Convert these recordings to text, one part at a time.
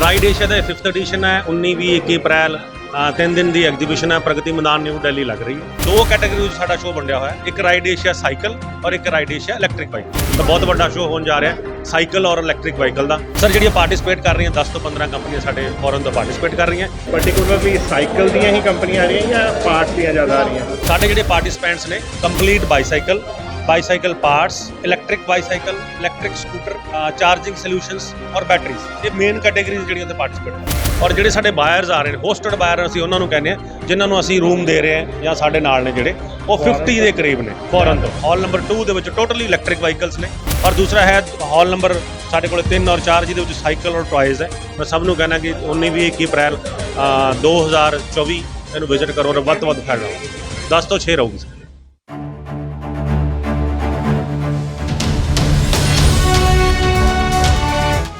Ride Asia ਦਾ 5th edition ਹੈ 19 20 21 ਅਪ੍ਰੈਲ ਤਿੰਨ ਦਿਨ ਦੀ ਐਗਜ਼ੀਬਿਸ਼ਨ ਹੈ ਪ੍ਰਗਤੀ ਮੈਦਾਨ ਨਿਊ ਦਿੱਲੀ ਲੱਗ ਰਹੀ ਹੈ। ਦੋ ਕੈਟਾਗਰੀ ਵਿੱਚ ਸਾਡਾ ਸ਼ੋਅ ਵੰਡਿਆ ਹੋਇਆ ਹੈ ਇੱਕ ਰਾਈਡ ਏਸ਼ੀਆ ਸਾਈਕਲ ਔਰ ਇੱਕ ਰਾਈਡ ਏਸ਼ੀਆ ਇਲੈਕਟ੍ਰਿਕ ਬਾਈਕ ਤਾਂ ਬਹੁਤ ਵੱਡਾ ਸ਼ੋਅ ਹੋਣ ਜਾ ਰਿਹਾ ਹੈ ਸਾਈਕਲ ਔਰ ਇਲੈਕਟ੍ਰਿਕ ਵਾਹੀਕਲ ਦਾ। ਸਰ ਜਿਹੜੀਆਂ ਪਾਰਟਿਸਿਪੇਟ ਕਰ ਰਹੀਆਂ 10 ਤੋਂ 15 ਕੰਪਨੀਆਂ ਸਾਡੇ ਫੋਰਨ ਤੋਂ ਪਾਰਟਿਸਿਪੇਟ ਕਰ ਰਹੀਆਂ। ਪਾਰਟਿਕੂਲਰਲੀ ਸਾਈਕਲ ਦੀਆਂ ਹੀ ਕੰਪਨੀਆਂ ਆ ਰਹੀਆਂ ਜਾਂ ਪਾਰਟਸ ਦੀਆਂ ਜ਼ਿਆਦਾ ਆ ਰਹੀਆਂ? ਸਾਡੇ ਜਿਹੜੇ ਪਾਰਟਿਸਪੈਂਟਸ ਨੇ complete bicycle bicycle parts electric bicycle electric scooter charging solutions ਔਰ ਬੈਟਰੀਜ਼ ਇਹ ਮੇਨ ਕੈਟਾਗਰੀਜ਼ ਜਿਹੜੀਆਂ ਤੇ ਪਾਰਟਿਸਿਪੇਟ ਔਰ ਜਿਹੜੇ ਸਾਡੇ ਬਾਇਰਸ ਆ ਰਹੇ ਨੇ ਹੋਸਟਡ ਬਾਇਰ ਅਸੀਂ ਉਹਨਾਂ ਨੂੰ ਕਹਿੰਦੇ ਆ ਜਿਨ੍ਹਾਂ ਨੂੰ ਅਸੀਂ ਰੂਮ ਦੇ ਰਹੇ ਹਾਂ ਜਾਂ ਸਾਡੇ ਨਾਲ ਨੇ ਜਿਹੜੇ ਉਹ 50 ਦੇ ਕਰੀਬ ਨੇ ਫੋਰਨ ਤੋਂ। ਹਾਲ ਨੰਬਰ 2 ਦੇ ਵਿੱਚ ਟੋਟਲੀ ਇਲੈਕਟ੍ਰਿਕ ਵਾਹੀਕਲਸ ਨੇ। ਔਰ ਦੂਸਰਾ ਹੈ ਹਾਲ ਨੰਬਰ ਸਾਡੇ ਕੋਲ 3 ਔਰ 4 ਜਿਹਦੇ ਵਿੱਚ ਸਾਈਕਲ ਔਰ ਟੌਇਜ਼ ਹੈ। ਮੈਂ ਸਭ ਨੂੰ ਕਹਿਣਾ ਕਿ 19 20 21 ਅਪ੍ਰੈਲ ਅ, 2024 ਇਹਨੂੰ ਵਿਜ਼ਿਟ ਕਰੋ ਔਰ ਵੱਧ ਤੋਂ ਵੱਧ ਹੋਊ 10 ਤੋਂ 6 ਰਹੂਗੀ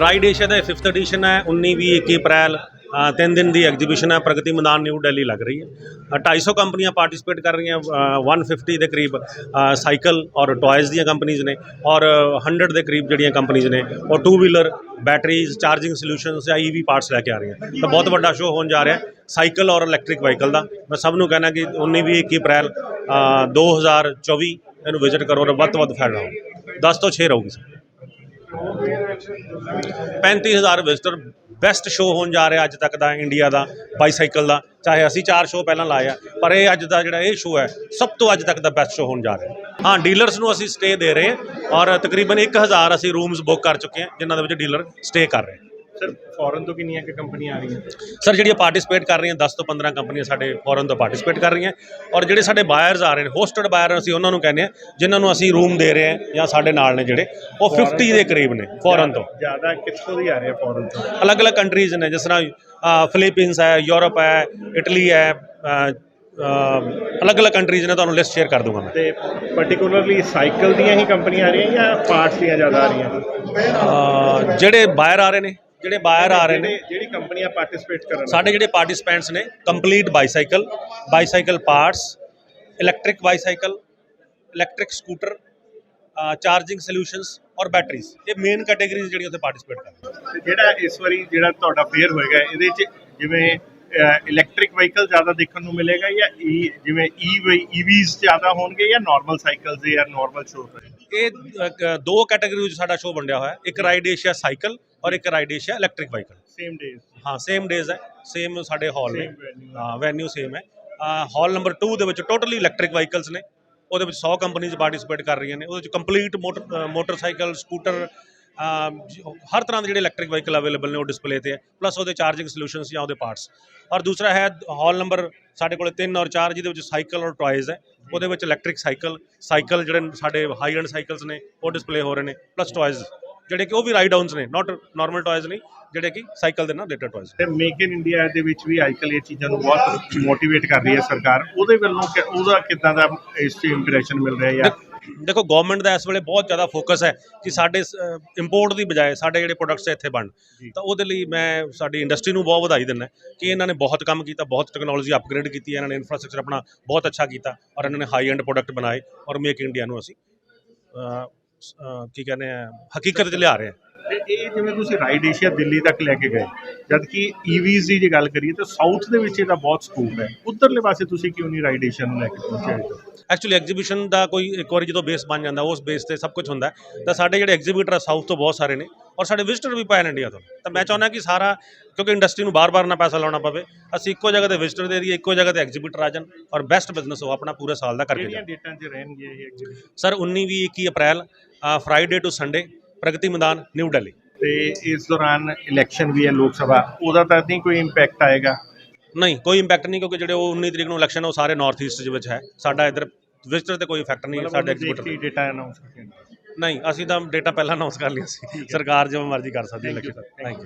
ਰਾਈਡ ਏਸ਼ੀਆ ਦਾ 5th ਐਡੀਸ਼ਨ ਹੈ 19 20 21 ਅਪ੍ਰੈਲ ਤਿੰਨ ਦਿਨ ਦੀ ਐਗਜ਼ੀਬਿਸ਼ਨ ਹੈ ਪ੍ਰਗਤੀ ਮੈਦਾਨ ਨਿਊ ਦਿੱਲੀ ਲੱਗ ਰਹੀ ਹੈ। ਅ, 250 ਕੰਪਨੀਆਂ ਪਾਰਟਿਸਿਪੇਟ ਕਰ ਰਹੀਆਂ ਅ, 150 ਦੇ ਕਰੀਬ ਸਾਈਕਲ ਔਰ ਟੌਇਜ਼ ਦੀਆਂ ਕੰਪਨੀਆਂ ਨੇ ਔਰ 100 ਦੇ ਕਰੀਬ ਜਿਹੜੀਆਂ ਕੰਪਨੀਆਂ ਨੇ ਉਹ two wheeler batteries charging solutions ਜਾਂ ਈਵੀ ਪਾਰਟਸ ਲੈ ਕੇ ਆ ਰਹੀਆਂ। ਤਾਂ ਬਹੁਤ ਵੱਡਾ ਸ਼ੋਅ ਹੋਣ ਜਾ ਰਿਹਾ ਸਾਈਕਲ ਔਰ ਇਲੈਕਟ੍ਰਿਕ ਵਹੀਕਲ ਦਾ। ਮੈਂ ਸਭ ਨੂੰ ਕਹਿਣਾ ਕਿ 19 20 21 ਅਪ੍ਰੈਲ ਅ, 2024 ਇਹਨੂੰ ਵਿਜ਼ਿਟ ਕਰੋ ਔਰ ਵੱਧ ਤੋਂ ਵੱਧ ਫਾਇਦਾ ਹੋ 10 ਤੋਂ 6 ਰਹੂਗੀ ਸਰ 35000 ਵਿਜ਼ਟਰ ਬੈਸਟ ਸ਼ੋਅ ਹੋਣ ਜਾ ਰਿਹਾ ਅੱਜ ਤੱਕ ਦਾ ਇੰਡੀਆ ਦਾ ਬਾਈਸਾਈਕਲ ਦਾ, ਚਾਹੇ ਅਸੀਂ ਚਾਰ ਸ਼ੋਅ ਪਹਿਲਾਂ ਲਾਇਆ ਪਰ ਇਹ ਅੱਜ ਦਾ ਜਿਹੜਾ ਇਹ ਸ਼ੋਅ ਹੈ, ਸਭ ਤੋਂ ਅੱਜ ਤੱਕ ਦਾ ਬੈਸਟ ਸ਼ੋਅ ਹੋਣ ਜਾ ਰਿਹਾ ਹਾਂ। ਡੀਲਰਸ ਨੂੰ ਅਸੀਂ ਸਟੇ ਦੇ ਰਹੇ ਹਾਂ ਔਰ ਤਕਰੀਬਨ 1000 ਅਸੀਂ ਰੂਮਸ ਬੁੱਕ ਕਰ ਚੁੱਕੇ ਹਾਂ, ਜਿਨ੍ਹਾਂ ਦੇ ਵਿੱਚ ਡੀਲਰ ਸਟੇ ਕਰ ਰਹੇ ਸਰ ਫੋਰਨ ਤੋਂ ਕਿੰਨੀਆਂ ਕਿ ਕੰਪਨੀਆਂ ਆ ਰਹੀਆਂ? ਸਰ ਜਿਹੜੀਆਂ ਪਾਰਟਿਸਿਪੇਟ ਕਰ ਰਹੀਆਂ 10 ਤੋਂ 15 ਕੰਪਨੀਆਂ ਸਾਡੇ ਫੋਰਨ ਤੋਂ ਪਾਰਟਿਸਿਪੇਟ ਕਰ ਰਹੀਆਂ। ਔਰ ਜਿਹੜੇ ਸਾਡੇ ਬਾਇਰਸ ਆ ਰਹੇ ਨੇ ਹੋਸਟਡ ਬਾਇਰ ਅਸੀਂ ਉਹਨਾਂ ਨੂੰ ਕਹਿੰਦੇ ਆ ਜਿਨ੍ਹਾਂ ਨੂੰ ਅਸੀਂ ਰੂਮ ਦੇ ਰਹੇ ਹਾਂ ਜਾਂ ਸਾਡੇ ਨਾਲ ਨੇ ਜਿਹੜੇ ਉਹ 50 ਦੇ ਕਰੀਬ ਨੇ ਫੋਰਨ ਤੋਂ। ਜ਼ਿਆਦਾ ਕਿੱਥੋਂ ਦੀ ਆ ਰਿਹਾ ਫੋਰਨ ਤੋਂ? ਅਲੱਗ-ਅਲੱਗ ਕੰਟਰੀਜ਼ ਨੇ ਜਿਸ ਤਰ੍ਹਾਂ ਫਿਲੀਪੀਨਸ ਹੈ ਯੂਰਪ ਹੈ ਇਟਲੀ ਹੈ ਅਲੱਗ-ਅਲੱਗ ਕੰਟਰੀਜ਼ ਨੇ ਤੁਹਾਨੂੰ ਲਿਸਟ ਸ਼ੇਅਰ ਕਰ ਦੂੰਗਾ ਮੈਂ। ਤੇ ਪਾਰਟਿਕੂਲਰਲੀ ਸਾਈਕਲ ਦੀਆਂ ਹੀ ਕੰਪਨੀਆਂ ਆ ਰਹੀਆਂ ਜਾਂ ਪਾਰਟਸ ਦੀਆਂ ਜ਼ਿਆਦਾ ਆ ਰਹੀਆਂ? ਜਿਹੜੇ ਬਾਇਰ ਆ ਰਹੇ ਨੇ ਜਿਹੜੇ ਬਾਇਰ ਆ ਰਹੇ ਨੇ। ਜਿਹੜੇ- ਕੰਪਨੀਆਂ ਪਾਰਟਿਸਿਪੇਟ ਕਰਨ ਸਾਡੇ ਜਿਹੜੇ ਪਾਰਟਿਸਪੈਂਟਸ ਨੇ complete bicycle bicycle parts electric bicycle electric scooter charging solutions ਔਰ ਬੈਟਰੀਜ਼ ਇਹ ਮੇਨ ਕੈਟਾਗਰੀਜ਼ ਜਿਹੜੀਆਂ ਉੱਥੇ ਪਾਰਟਿਸਿਪੇਟ ਕਰ ਰਹੀਆਂ ਤੇ ਜਿਹੜਾ ਇਸ ਵਾਰੀ ਜਿਹੜਾ ਤੁਹਾਡਾ ਫੇਅਰ ਹੋਏਗਾ ਇਹਦੇ 'ਚ ਜਿਵੇਂ ਇਲੈਕਟ੍ਰਿਕ ਵਹੀਕਲ ਜ਼ਿਆਦਾ ਦੇਖਣ ਨੂੰ ਮਿਲੇਗਾ ਜਾਂ ਈ ਜਿਵੇਂ ਈ ਈਵੀਜ਼ ਜ਼ਿਆਦਾ ਹੋਣਗੇ ਜਾਂ ਨਾਰਮਲ ਸਾਈਕਲਸ ਜਾਂ ਨਾਰਮਲ ਸ਼ੋਅ ਇਹ ਦੋ ਕੈਟਾਗਰੀ ਵਿੱਚ ਸਾਡਾ ਸ਼ੋਅ ਵੰਡਿਆ ਹੋਇਆ। ਇੱਕ ਰਾਈਡ ਏਸ਼ੀਆ ਸਾਈਕਲ ਔਰ ਇੱਕ ride Asia electric vehicle same days ਹਾਂ ਸੇਮ ਡੇਜ਼ ਹੈ। ਸੇਮ ਸਾਡੇ ਹਾਲ ਨੇ। ਹਾਂ। ਵੈਨਿਊ ਸੇਮ ਹੈ। ਹਾਲ ਨੰਬਰ 2 ਦੇ ਵਿੱਚ ਟੋਟਲੀ ਇਲੈਕਟ੍ਰਿਕ ਵਾਹੀਕਲਸ ਨੇ। ਉਹਦੇ ਵਿੱਚ 100 ਕੰਪਨੀਆਂ ਪਾਰਟਿਸਿਪੇਟ ਕਰ ਰਹੀਆਂ ਨੇ। ਉਹਦੇ ਵਿੱਚ ਕੰਪਲੀਟ ਮੋਟਰ ਮੋਟਰਸਾਈਕਲ ਸਕੂਟਰ ਹਰ ਤਰ੍ਹਾਂ ਦੇ ਜਿਹੜੇ ਇਲੈਕਟ੍ਰਿਕ ਵਾਹੀਕਲ ਅਵੇਲੇਬਲ ਨੇ ਉਹ ਡਿਸਪਲੇ ਤੇ ਹੈ। ਪਲੱਸ ਉਹਦੇ ਚਾਰਜਿੰਗ ਸੋਲੂਸ਼ਨਸ ਜਾਂ ਉਹਦੇ ਪਾਰਟਸ ਔਰ ਦੂਸਰਾ ਹੈ ਹਾਲ ਨੰਬਰ ਸਾਡੇ ਕੋਲ 3 ਔਰ 4 ਜਿਹਦੇ ਵਿੱਚ ਸਾਈਕਲ ਔਰ ਟੌਇਜ਼ ਹੈ। ਉਹਦੇ ਵਿੱਚ ਇਲੈਕਟ੍ਰਿਕ ਸਾਈਕਲ ਸਾਈਕਲ ਜਿਹੜੇ ਸਾਡੇ ਹਾਈ ਐਂਡ ਸਾਈਕਲਸ ਨੇ ਉਹ ਡਿਸਪਲੇ ਹੋ ਰਹੇ ਨੇ। ਪਲੱਸ ਟੌਇਜ਼ ਜਿਹੜੇ ਕਿ ਉਹ ਵੀ ਰਾਈਡ ਆਊਨਸ ਨੇ ਨਾਟ ਨਾਰਮਲ ਟੌਇਜ਼ ਨਹੀਂ ਜਿਹੜੇ ਕਿ ਸਾਈਕਲ ਦੇ ਨਾਲ ਰਿਲੇਟਡ ਟੌਇਜ਼ ਤੇ ਮੇਕ ਇਨ ਇੰਡੀਆ ਦੇ ਵਿੱਚ ਵੀ ਅੱਜਕੱਲ ਇਹ ਚੀਜ਼ਾਂ ਨੂੰ ਬਹੁਤ ਮੋਟੀਵੇਟ ਕਰ ਰਹੀ ਹੈ ਸਰਕਾਰ। ਉਹਦੇ ਵੱਲੋਂ ਕਿ ਉਹਦਾ ਕਿੱਦਾਂ ਦਾ ਇਸ ਤੇ ਇੰਪ੍ਰੈਸ਼ਨ ਮਿਲ ਰਿਹਾ ਜਾਂ ਦੇਖੋ ਗਵਰਨਮੈਂਟ ਦਾ ਇਸ ਵੇਲੇ ਬਹੁਤ ਜ਼ਿਆਦਾ ਫੋਕਸ ਹੈ ਕਿ ਸਾਡੇ ਇੰਪੋਰਟ ਦੀ ਬਜਾਏ ਸਾਡੇ ਜਿਹੜੇ ਪ੍ਰੋਡਕਟਸ ਇੱਥੇ ਬਣ। ਤਾਂ ਉਹਦੇ ਲਈ ਮੈਂ ਸਾਡੀ ਇੰਡਸਟਰੀ ਨੂੰ ਬਹੁਤ ਵਧਾਈ ਦਿੰਦਾ ਕਿ ਇਹਨਾਂ ਨੇ ਬਹੁਤ ਕੰਮ ਕੀਤਾ ਬਹੁਤ ਟੈਕਨੋਲੋਜੀ ਅਪਗ੍ਰੇਡ ਕੀਤੀ ਇਹਨਾਂ ਨੇ ਇਨਫਰਾਸਟ੍ਰਕਚਰ ਆਪਣਾ ਬਹੁਤ ਅੱਛਾ ਕੀਤਾ ਔਰ ਇਹਨਾਂ ਨੇ ਹਾਈ ਐਂਡ ਪ੍ਰੋਡਕਟ ਬਣਾਏ ਔਰ ਮੇਕ ਇੰਡੀਆ ਨੂੰ ਅਸੀਂ ਕੀ ਕਹਿੰਦੇ ਆ ਹਕੀਕਤ 'ਚ ਲਿਆ ਰਹੇ ਹਾਂ ਤੇ ਇਹ ਜਿਵੇਂ ਤੁਸੀਂ ਰਾਈਡ ਏਸ਼ੀਆ ਦਿੱਲੀ ਤੱਕ ਲੈ ਕੇ ਗਏ ਜਦ ਕਿ ਈਵੀਜ਼ ਦੀ ਜੇ ਗੱਲ ਕਰੀਏ ਤਾਂ ਸਾਊਥ ਦੇ ਵਿੱਚ ਇਹਦਾ ਬਹੁਤ ਸਕੋਪ ਹੈ। ਉਧਰਲੇ ਪਾਸੇ ਤੁਸੀਂ ਕਿਉਂ ਨਹੀਂ ਰਾਈਡ ਏਸ਼ੀਆ ਨੂੰ ਲੈ ਕੇ ਪਹੁੰਚੇ ਐਕਚੁਅਲੀ ਐਗਜ਼ੀਬਿਸ਼ਨ ਦਾ ਕੋਈ ਇੱਕ ਵਾਰੀ ਜਦੋਂ ਬੇਸ ਬਣ ਜਾਂਦਾ ਉਸ ਬੇਸ ਤੇ ਸਭ ਕੁਝ ਹੁੰਦਾ ਹੈ। ਤਾਂ ਸਾਡੇ ਜਿਹੜੇ ਐਗਜ਼ੀਬਿਟਰ ਆ ਸਾਊਥ ਤੋਂ ਬਹੁਤ ਸਾਰੇ ਨੇ ਔਰ ਸਾਡੇ ਵਿਜ਼ਿਟਰ ਵੀ ਪੈਨ ਇੰਡੀਆ ਤੋਂ। ਤਾਂ ਮੈਂ ਚਾਹੁੰਦਾ ਕਿ ਸਾਰਾ ਕਿਉਂਕਿ ਇੰਡਸਟਰੀ ਨੂੰ ਬਾਰ-ਬਾਰ ਨਾ ਪੈਸਾ ਲਾਉਣਾ ਪਵੇ ਅਸੀਂ ਇੱਕੋ ਜਗ੍ਹਾ ਤੇ ਵਿਜ਼ਿਟਰ ਦੇ ਦਈਏ ਇੱਕੋ ਜਗ੍ਹਾ ਤੇ ਐਗਜ਼ੀਬਿਟਰ ਆ ਜਾਣ ਔਰ ਬੈਸਟ ਬਿਜ਼ਨਸ ਉਹ ਆਪਣਾ ਪੂਰੇ ਸਾਲ ਦਾ ਕਰਕੇ ਜਾਣ। ਡੇਟਾਂ 'ਚ ਰਹਿਣਗੇ ਇਹ? ਸਰ 19 ਵੀਹ 21 April Friday to Sunday Pragati Maidan new Delhi ਤੇ ਇਸ ਦੌਰਾਨ ਇਲੈਕਸ਼ਨ ਵੀ ਹੈ ਲੋਕ ਸਭਾ ਉਹਦਾ ਤਾਂ ਨਹੀਂ ਕੋਈ ਇੰਪੈਕਟ ਆਏਗਾ? ਨਹੀਂ ਕੋਈ ਇੰਪੈਕਟ ਨਹੀਂ ਕਿਉਂਕਿ ਜਿਹੜੇ ਉਹ 19 ਤਰੀਕ ਨੂੰ ਇਲੈਕਸ਼ਨ ਉਹ ਸਾਰੇ ਨਾਰਥ ਈਸਟ ਦੇ ਵਿੱਚ ਹੈ। ਸਾਡਾ ਇੱਧਰ ਵਿਜ਼ਟਰ ਤੇ ਕੋਈ ਇਫੈਕਟ ਨਹੀਂ ਸਾਡੇ ਐਗਜ਼ੀਕਿਊਟਿਵ ਕੀ ਡੇਟਾ ਅਨਾਉਂਸ ਨਹੀਂ ਅਸੀਂ ਤਾਂ ਡੇਟਾ ਪਹਿਲਾਂ ਅਨਾਉਂਸ ਕਰ ਲਿਆ ਸੀ। ਸਰਕਾਰ ਜਿਵੇਂ ਮਰਜ਼ੀ ਕਰ ਸਕਦੀ ਹੈ ਇਲੈਕਸ਼ਨ. Thank you